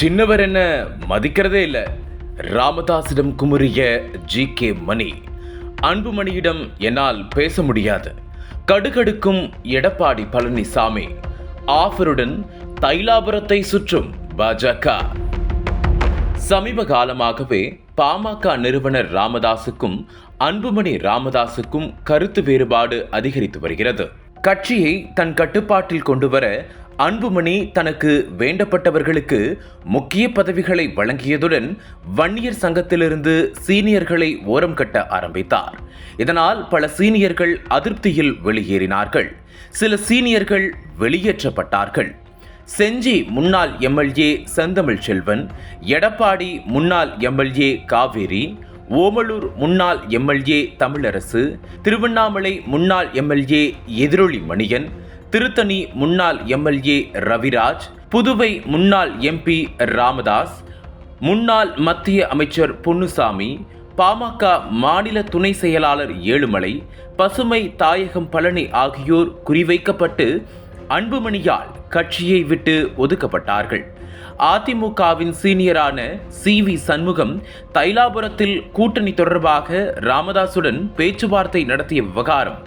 சின்னவர் என்ன மதிக்கிறதே இல்லை. ராமதாசிடம் குமுறிய G K மணி அன்புமணியிடம் என்னால் பேச முடியாது. கடுகடுக்கும் எடப்பாடி பழனிசாமி ஆஃபருடன் தைலாபுரத்தை சுற்றும் பாஜக. சமீப காலமாகவே பாமக நிறுவனர் ராமதாசுக்கும் அன்புமணி ராமதாசுக்கும் கருத்து வேறுபாடு அதிகரித்து வருகிறது. கட்சியை தன் கட்டுப்பாட்டில் கொண்டுவர அன்புமணி தனக்கு வேண்டப்பட்டவர்களுக்கு முக்கிய பதவிகளை வழங்கியதுடன் வன்னியர் சங்கத்திலிருந்து சீனியர்களை ஓரம் கட்ட ஆரம்பித்தார். இதனால் பல சீனியர்கள் அதிருப்தியில் வெளியேறினார்கள். சில சீனியர்கள் வெளியேற்றப்பட்டார்கள். செஞ்சி முன்னாள் எம்எல்ஏ செந்தமிழ் செல்வன் எடப்பாடி முன்னாள் எம்எல்ஏ காவேரி ஓமலூர் முன்னாள் எம்எல்ஏ தமிழரசு திருவண்ணாமலை முன்னாள் எம்எல்ஏ எதிரொலி மணியன் திருத்தணி முன்னாள் எம்எல்ஏ ரவிராஜ் புதுவை முன்னாள் எம்பி ராமதாஸ் முன்னாள் மத்திய அமைச்சர் பொன்னுசாமி பாமக மாநில துணை செயலாளர் ஏழுமலை பசுமை தாயகம் பழனி ஆகியோர் குறிவைக்கப்பட்டு அன்புமணியால் கட்சியை விட்டு ஒதுக்கப்பட்டார்கள். அதிமுகவின் சீனியரான சி வி சண்முகம் தைலாபுரத்தில் கூட்டணி தொடர்பாக ராமதாசுடன் பேச்சுவார்த்தை நடத்திய விவகாரம்.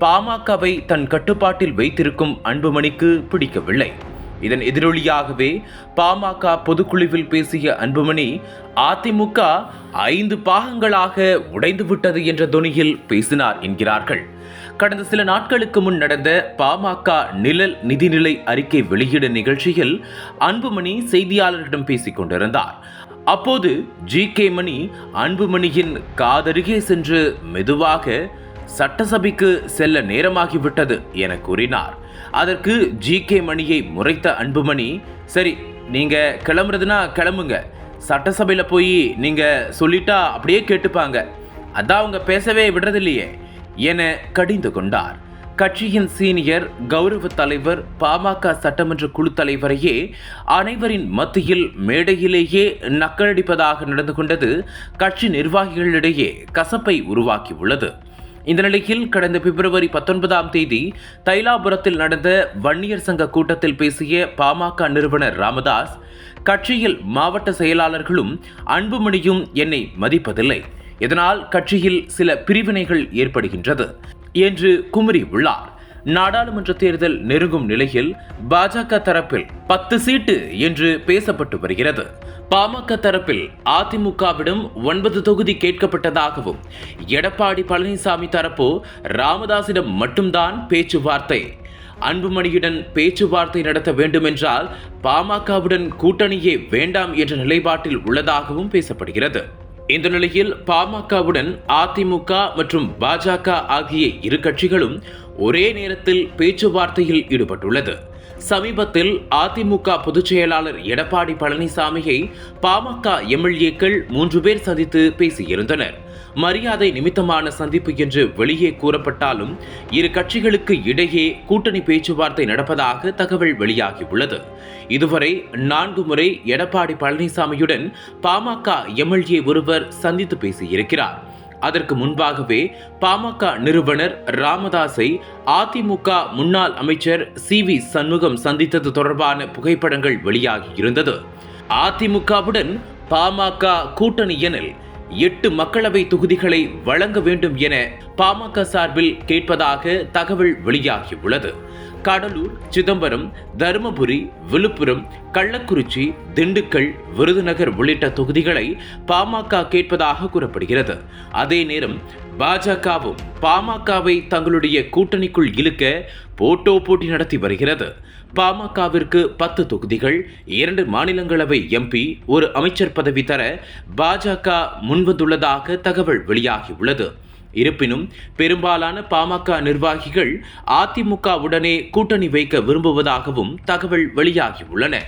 பாமகவை தன் கட்டுப்பாட்டில் வைத்திருக்கும் அன்புமணிக்கு பிடிக்கவில்லை. இதன் எதிரொலியாகவே பாமக பொதுக்குழுவில் பேசிய அன்புமணி அதிமுக ஐந்து பாகங்களாக உடைந்து விட்டது என்ற தொனியில் பேசினார் என்கிறார்கள். கடந்த சில நாட்களுக்கு முன் நடந்த பாமக நிழல் நிதிநிலை அறிக்கை வெளியிட நிகழ்ச்சியில் அன்புமணி செய்தியாளர்களிடம் பேசிக் கொண்டிருந்தார். அப்போது ஜி கே மணி அன்புமணியின் காதருகே சென்று மெதுவாக சட்டசபைக்கு செல்ல நேரமாகிவிட்டது என கூறினார். அதற்கு ஜி கே மணியை முறைத்த அன்புமணி சரி நீங்க கிளம்புறதுனா கிளம்புங்க. சட்டசபையில் போய் நீங்க சொல்லிட்டா அப்படியே கேட்டுப்பாங்க. அதான் அவங்க பேசவே விடுறதில்லையே என கடிந்து கொண்டார். கட்சியின் சீனியர் கௌரவ தலைவர் பாமக சட்டமன்ற குழு தலைவரையே அனைவரின் மத்தியில் மேடையிலேயே நக்கலடிப்பதாக நடந்து கொண்டது கட்சி நிர்வாகிகளிடையே கசப்பை உருவாக்கியுள்ளது. இந்த நிலையில் கடந்த பிப்ரவரி பத்தொன்பதாம் தேதி தைலாபுரத்தில் நடந்த வன்னியர் சங்க கூட்டத்தில் பேசிய பாமக நிறுவனர் ராமதாஸ் கட்சியில் மாவட்ட செயலாளர்களும் அன்புமணியும் என்னை மதிப்பதில்லை. இதனால் கட்சியில் சில பிரிவினைகள் ஏற்படுகின்றது என்று குமரி உள்ளார். நாடாளுமன்ற தேர்தல் நெருங்கும் நிலையில் பாஜக தரப்பில் பத்து சீட்டு என்று பேசப்பட்டு வருகிறது. பாமக தரப்பில் அதிமுகவிடம் ஒன்பது தொகுதி கேட்கப்பட்டதாகவும் எடப்பாடி பழனிசாமி தரப்போ ராமதாசிடம் மட்டும்தான் பேச்சுவார்த்தை. அன்புமணியுடன் பேச்சுவார்த்தை நடத்த வேண்டுமென்றால் பாமகவுடன் கூட்டணியே வேண்டாம் என்ற நிலைப்பாட்டில் உள்ளதாகவும் பேசப்படுகிறது. இந்த நிலையில் பாமகவுடன் அதிமுக மற்றும் பாஜக ஆகிய இரு கட்சிகளும் ஒரே நேரத்தில் பேச்சுவார்த்தையில் ஈடுபட்டுள்ளது. சமீபத்தில் அதிமுக பொதுச் செயலாளர் எடப்பாடி பழனிசாமியை பாமக எம்எல்ஏக்கள் மூன்று பேர் சந்தித்து பேசியிருந்தனர். மரியாதை நிமித்தமான சந்திப்பு என்று வெளியே கூறப்பட்டாலும் இரு கட்சிகளுக்கு இடையே கூட்டணி பேச்சுவார்த்தை நடப்பதாக தகவல் வெளியாகியுள்ளது. இதுவரை நான்கு முறை எடப்பாடி பழனிசாமியுடன் பாமக எம்எல்ஏ ஒருவர் சந்தித்து பேசியிருக்கிறார். அதற்கு முன்பாகவே பாமக நிறுவனர் ராமதாஸை அதிமுக முன்னாள் அமைச்சர் சி வி சண்முகம் சந்தித்தது தொடர்பான புகைப்படங்கள் வெளியாகியிருந்தது அதிமுகவுடன் பாமக கூட்டணி எனில் எட்டு மக்களவை தொகுதிகளை வழங்க வேண்டும் என பாமக சார்பில் கேட்பதாக தகவல் வெளியாகியுள்ளது. கடலூர் சிதம்பரம் தருமபுரி விழுப்புரம் கள்ளக்குறிச்சி திண்டுக்கல் விருதுநகர் உள்ளிட்ட தொகுதிகளை பாமக கேட்பதாக கூறப்படுகிறது. அதே நேரம் பாஜகவும் பாமகவை தங்களுடைய கூட்டணிக்குள் இழுக்க போட்டோ போட்டி நடத்தி வருகிறது. பாமகவிற்கு பத்து தொகுதிகள் இரண்டு மாநிலங்களவை எம்பி ஒரு அமைச்சர் பதவி தர பாஜக முன்வந்துள்ளதாக தகவல் வெளியாகியுள்ளது. இருப்பினும் பெரும்பாலான பாமக நிர்வாகிகள் அதிமுகவுடனே கூட்டணி வைக்க விரும்புவதாகவும் தகவல் வெளியாகியுள்ளன.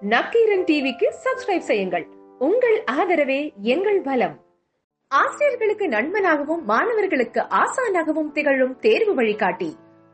நக்கீரன் டிவிக்கு சப்ஸ்கிரைப் செய்யுங்கள். உங்கள் ஆதரவே எங்கள் பலம் ஆசிரியர்களுக்கு நண்பனாகவும் மாணவர்களுக்கு ஆசானாகவும் திகழும் தேர்வு வழிகாட்டி.